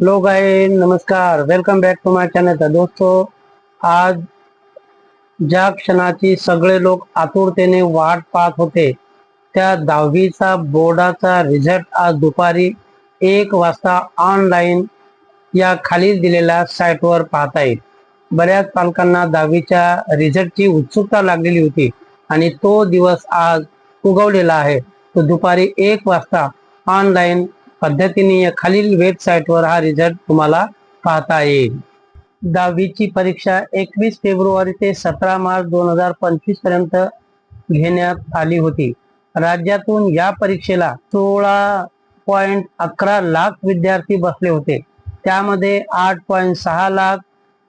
लोग आए नमस्कार. Welcome back to my channel तर दोस्तो आज ज्या क्षणाची सगळे लोक आतुरतेने वाट पाहत होते त्या दहावीचा बोर्डाचा रिझल्ट आज दुपारी एक वाजता ऑनलाईन या खाली दिलेल्या साईटवर पाहता येईल बऱ्याच पालकांना दहावीच्या रिझल्टची उत्सुकता लागलेली होती आणि तो दिवस आज उगवलेला आहे. तो दुपारी एक वाजता ऑनलाईन पद्धतीने या खालील वेबसाईटवर हा रिझल्ट तुम्हाला पाहता येईल. दहावीची परीक्षा एकवीस फेब्रुवारी ते सतरा मार्च दोन हजार पंचवीसपर्यंत घेण्यात आली होती. राज्यातून या परीक्षेला सोळा पॉइंट अकरा लाख विद्यार्थी बसले होते. त्यामध्ये आठ पॉइंट सहा लाख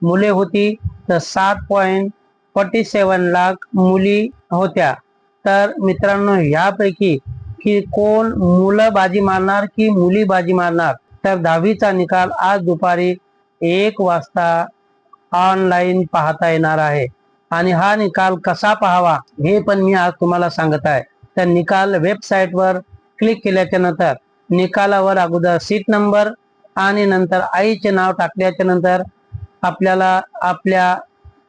मुले होती तर सात पॉइंट फोर्टी सेवन लाख मुली होत्या. तर मित्रांनो यापैकी की कोण मुलं बाजी मारणार की मुली बाजी मारणार? तर दहावीचा निकाल आज दुपारी एक वाजता ऑनलाईन पाहता येणार आहे. आणि हा निकाल कसा पाहावा हे पण मी आज तुम्हाला सांगत आहे. तर निकाल वेबसाईटवर क्लिक केल्याच्यानंतर निकालावर अगोदर सीट नंबर आणि नंतर आईचे नाव टाकल्याच्या नंतर आपल्याला आपल्या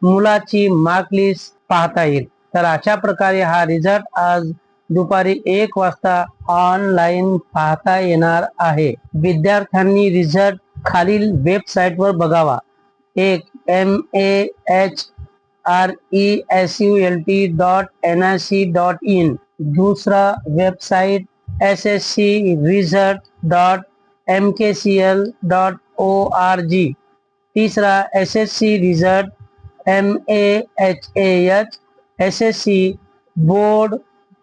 मुलाची मार्क लिस्ट पाहता येईल. तर अशा प्रकारे हा रिझल्ट आज दुपारी एक वाजता ऑनलाईन पाहता येणार आहे. विद्यार्थ्यांनी रिझल्ट खालील वेबसाईटवर बघावा. एक M A H R E S U L T dot N I C dot in दूसरा website S S C result dot M K C L dot O R G तीसरा S S C result M A H A H S S C board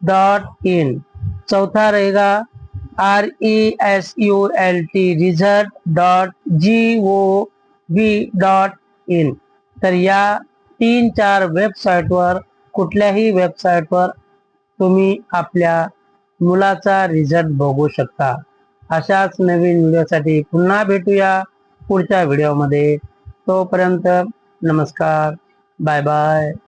dot in. चौथा रहेगा R E S U L T result dot G O B dot in. तर या तीन चार वेबसाईटवर कुठल्याही वेबसाईटवर तुम्ही आपल्या मुलाचा रिझल्ट बघू शकता. अशाच नवीन व्हिडिओसाठी पुन्हा भेटूया पुढच्या व्हिडिओमध्ये. तोपर्यंत नमस्कार. Bye bye.